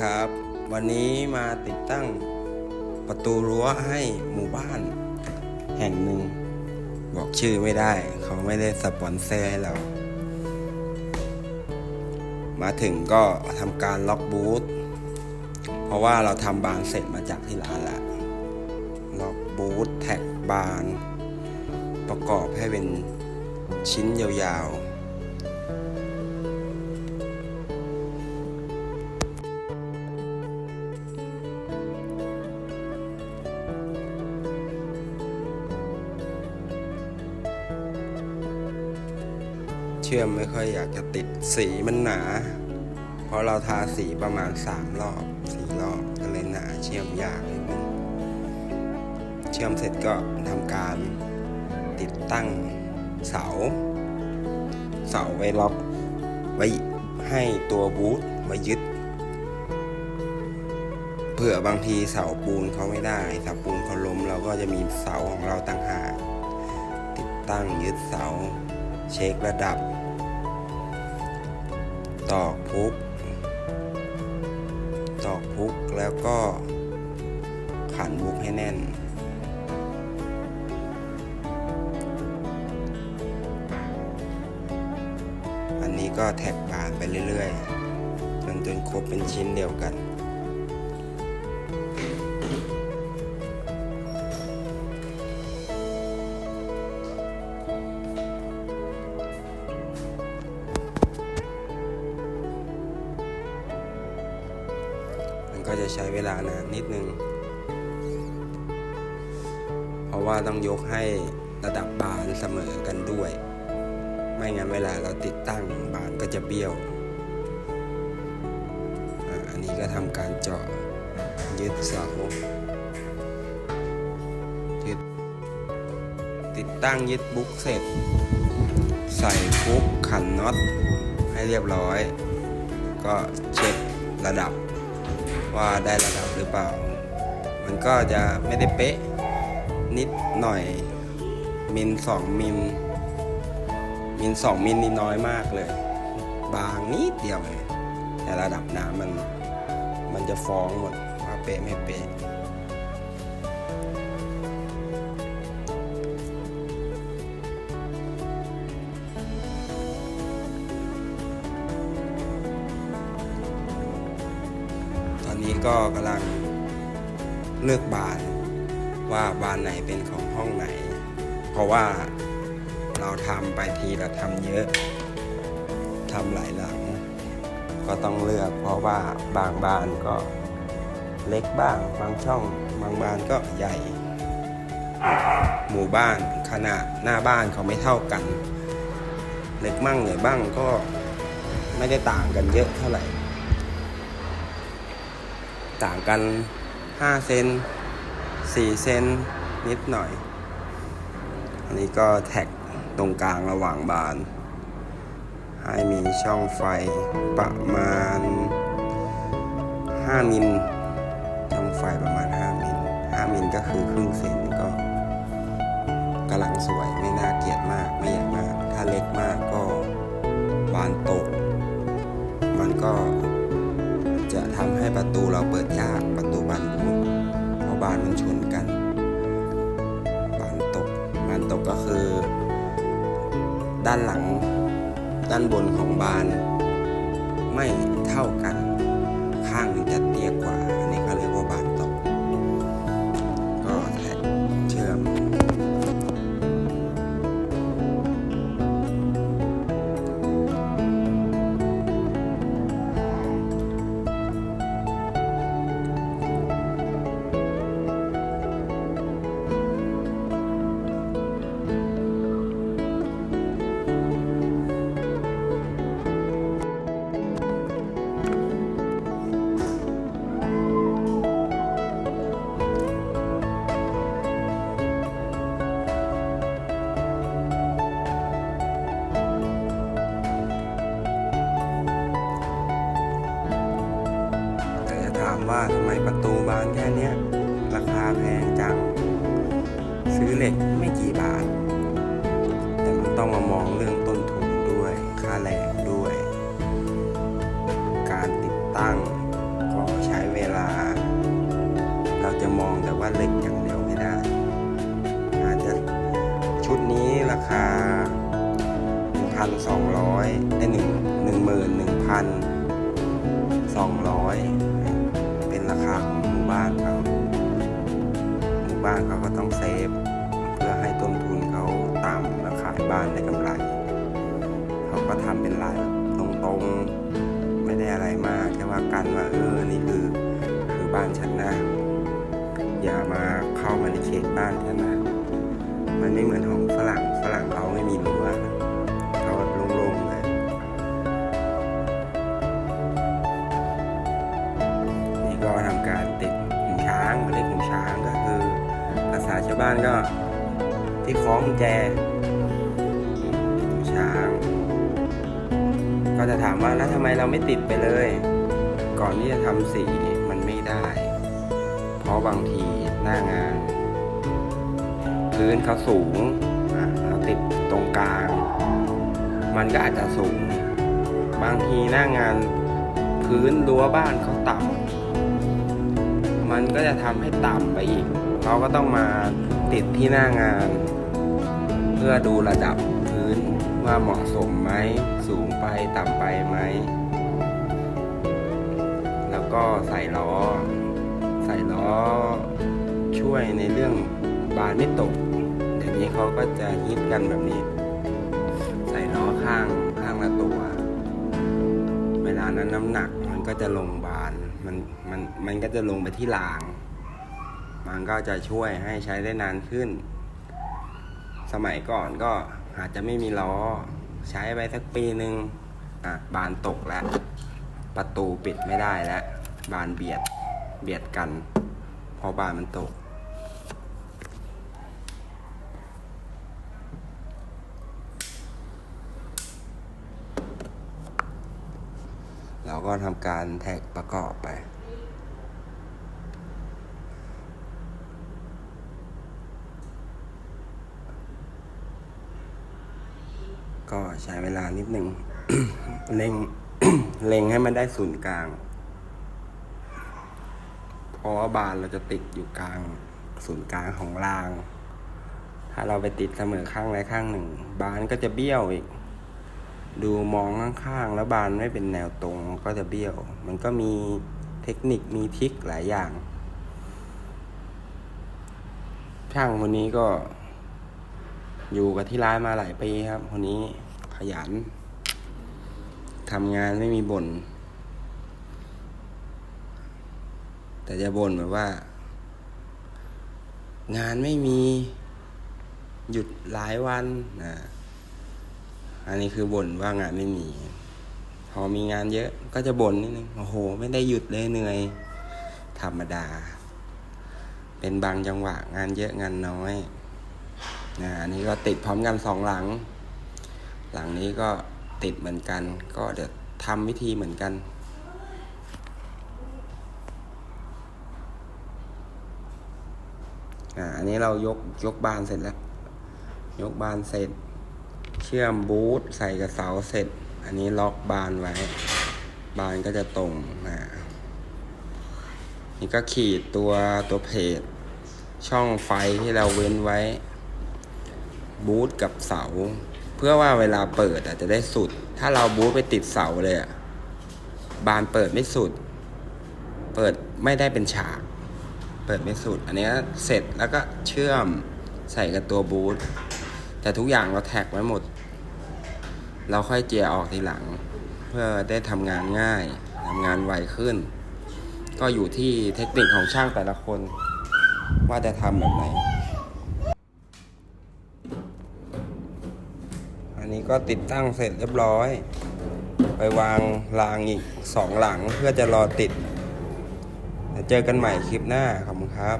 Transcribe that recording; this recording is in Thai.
ครับ วันนี้มาติดตั้งประตูรั้วให้หมู่บ้าน แห่งหนึ่ง บอกชื่อไม่ได้ เขาไม่ได้สปอนเซอร์ให้เรา มาถึงก็ทำการล็อกบูธเพราะว่าเราทำบานเสร็จมาจากที่ร้านล้วล็อกบูธแท็กบาน ประกอบให้เป็นชิ้นยาวๆ ชื่อมไม่ค่อยอยากจะติดสีมันหนา เพราะเราทาสีประมาณ 3 รอบสี่รอบก็เลยหนาเชื่อมยากนิดนึงเชื่อมเสร็จก็ทำการติดตั้งเสา เสาไว้ล็อกไว้ให้ตัวบูทไว้ยึดเผื่อบางทีเสาปูนเขาไม่ได้เสาปูนเขาล้มเราก็จะมีเสาของเราตั้งหากติดตั้งยึดเสาเช็คระดับ ตอกพุก ตอกพุกแล้วก็ขันบุกให้แน่น อันนี้ก็แท็กบานไปเรื่อยๆ จนจนครบเป็นชิ้นเดียวกันมัน ลานานนิดนึง เพราะว่าต้องยกให้ระดับบานเสมอกันด้วย ไม่งั้นเวลาเราติดตั้งบานก็จะเบี้ยว อันนี้ก็ทำการเจาะยึดเสายึดติดตั้งยึดบุ๊กเสร็จ ใส่ฟุกขันน็อตให้เรียบร้อย ก็เช็คระดับ ว่าได้ระดับหรือเปล่า มันก็จะไม่ได้เป๊ะนิดหน่อยมิลสองมิลมิลสองมิลนี่น้อยมากเลย บางนิดเดียวเลยแต่ระดับน้ำมัน มันจะฟ้องหมดว่าเป๊ะไม่เป๊ะ ก็กำลังเลือกบานว่าบานไหนเป็นของห้องไหน เพราะว่าเราทำไปทีเราทำเยอะทำหลายหลัง ก็ต้องเลือก เพราะว่าบางบานก็เล็กบ้าง บางช่อง บางบานก็ใหญ่ หมู่บ้านขนาดหน้าบ้านเขาไม่เท่ากัน เล็กมั่งใหญ่บ้างก็ไม่ได้ต่างกันเยอะเท่าไหร่ ต่างกัน 5 เซน4 เซนนิดหน่อย อันนี้ก็แท็กตรงกลางระหว่างบาน ให้มีช่องไฟประมาณ 5 มิลช่องไฟประมาณ 5 มิล5มิลก็คือครึ่งเซนก็กำลังสวยไม่น่าเกลียดมากไม่ใหญ่มาก ถ้าเล็กมากก็บานตก มันก็จะทำให้ประตูเราเปิดาะบานมันชนกันบานตกบานตกก็คือ ด้านหลัง ด้านบนของบาน ไม่เท่ากัน ข้างหนึงจะเตี้ยกว่า วานแค่นี้ราคาแพงจัง ซื้อเหล็กไม่กี่บาท แต่มันต้องมามองเรื่องต้นทุนด้วย ค่าแรงด้วย การติดตั้งก็ใช้เวลา เราจะมองแต่ว่าเหล็กอย่างเดียวไม่ได้ อาจจะชุดนี้ราคา 1,200ไอ้หนึ่งหนึ่งหมื่นหนึ่งพัน ด้กำไร เขาก็ทำเป็นลายตรงๆ ไม่ได้อะไรมากแค่ว่ากันว่าเออ นี่คือคือบ้านฉันนะ อย่ามาเข้ามาในเขตบ้านฉันนะ มันไม่เหมือนของฝรั่ง ฝรั่งเขาไม่มีรั้วเขาโล่งๆเลยนี่ก็ทำการติดหูช้างเรียกหูช้างก็คือ ภาษาชาวบ้านก็ที่คล้องแจ ก็จะถามว่าแล้วทำไมเราไม่ติดไปเลย ก่อนที่จะทำสีมันไม่ได้ เพราะบางทีหน้างาน พื้นเขาสูงเราติดตรงกลาง มันก็อาจจะสูง บางทีหน้างานพื้นรั้วบ้านเขาต่ำมันก็จะทำให้ต่ำไปอีก เราก็ต้องมาติดที่หน้างาน เพื่อดูระดับพื้นว่าเหมาะสมไหม ต่ำไปไหม แล้วก็ใส่ล้อ ใส่ล้อช่วยในเรื่องบานไม่ตก เดี๋ยวนี้เขาก็จะฮิตกันแบบนี้ ใส่ล้อข้างข้างละตัว เวลานั้นน้ำหนักมันก็จะลงบาน มันมันมันก็จะลงไปที่ราง มันก็จะช่วยให้ใช้ได้นานขึ้น สมัยก่อนก็อาจจะไม่มีล้อ ใช้ไปสักปีหนึ่ง อะบานตกแล้ว ประตูปิดไม่ได้แล้ว บานเบียด เบียดกันเพอบานมันตก เราก็ทำการแท็กประกอบไปก็ใช้เวลานิดหนึ่ง เล็งเล็งให้มันได้ศูนย์กลาง เพราะว่าบานเราจะติดอยู่กลางศูนย์กลางของราง ถ้าเราไปติดเสมอข้างใดข้างหนึ่ง บานก็จะเบี้ยวอีก ดูมองข้างๆแล้วบานไม่เป็นแนวตรงก็จะเบี้ยว มันก็มีเทคนิคมีทิคหลายอย่าง ช่างคนนี้ก็อยู่กับที่ร้านมาหลายปีครับ คนนี้ขยัน ทำงานไม่มีบน่น แต่จะบ่นแบบว่า งานไม่มีหยุดหลายวันนะอันนี้คือบ่นว่างานไม่มี พอมีงานเยอะก็จะบ่นนิดนึง โอ้โห ไม่ได้หยุดเลยเหนื่อย ธรรมดา เป็นบางจังหวะงานเยอะงานน้อยนะอันนี้ก็ติดพร้อมกันสองหลัง หลังนี้ก็ ติดเหมือนกัน ก็เดี๋ยวทำวิธีเหมือนกันอ่าอันนี้เรายกยกบานเสร็จแล้ว ยกบานเสร็จ เชื่อมบูทใส่กับเสาเสร็จ อันนี้ล็อกบานไว้ บานก็จะตรงนะนี่ก็ขีดตัวตัวเพจช่องไฟที่เราเว้นไว้ บูทกับเสา เพื่อว่าเวลาเปิดอาจจะได้สุด ถ้าเราบูทไปติดเสาเลยอะบานเปิดไม่สุด เปิดไม่ได้เป็นฉาก เปิดไม่สุด อันนี้เสร็จแล้วก็เชื่อมใส่กับตัวบูทแต่ทุกอย่างเราแท็กไว้หมด เราค่อยเจียออกทีหลัง เพื่อได้ทำงานง่ายทำงานไวขึ้น ก็อยู่ที่เทคนิคของช่างแต่ละคน ว่าจะทำแบบไหน อันนี้ ก็ติดตั้งเสร็จเรียบร้อย ไปวางรางอีกสองหลังเพื่อจะรอติดเดี๋ยวเจอกันใหม่คลิปหน้าขอบคุณครับ